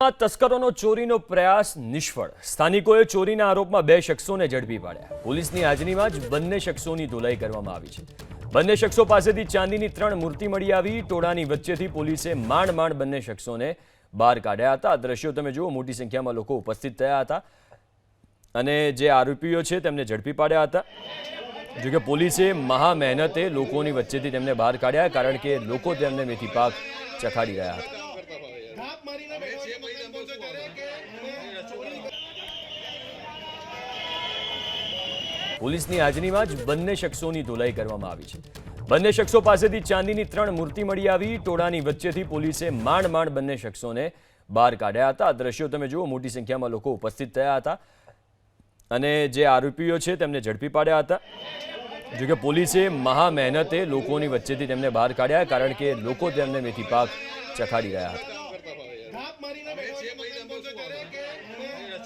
તસ્કરોનો ચોરીનો પ્રયાસ નિષ્ફળ. સ્થાનિકોએ ચોરીના આરોપમાં બે શખ્સોને ઝડપી પાડ્યા. પોલીસની હાજરીમાં જ બંને શખ્સોની ધોલાઈ કરવામાં આવી છે. બંને શખ્સો પાસેથી ચાંદીની ત્રણ મૂર્તિ મળી આવી. ટોળાની વચ્ચેથી પોલીસે માંડ માંડ બંને શખ્સોને બહાર કાઢ્યા હતા. દ્રશ્યો તમે જુઓ, મોટી સંખ્યામાં લોકો ઉપસ્થિત થયા હતા અને જે આરોપીઓ છે તેમને ઝડપી પાડ્યા હતા. જોકે પોલીસે મહા મહેનતે લોકોની વચ્ચેથી તેમને બહાર કાઢ્યા, કારણ કે લોકો તેમને મેથી પાક ચખાડી રહ્યા હતા. પોલીસની હાજરીમાં જ બંને શખ્સોની ધોલાઈ કરવામાં આવી છે. બંને શખ્સો પાસેથી ચાંદીની ત્રણ મૂર્તિ મળી આવી. ટોળાની વચ્ચેથી પોલીસે માંડ માંડ બંને શખ્સોને બહાર કાઢ્યા હતા. દ્રશ્યો તમે જુઓ મોટી સંખ્યામાં લોકો ઉપસ્થિત થયા હતા અને જે આરોપીઓ છે તેમને ઝડપી પાડ્યા હતા. જોકે પોલીસે મહા મહેનતે લોકોની વચ્ચેથી તેમને બહાર કાઢ્યા કારણ કે લોકો તેમને મેથી પાક ચખાડી રહ્યા હતા. Mira,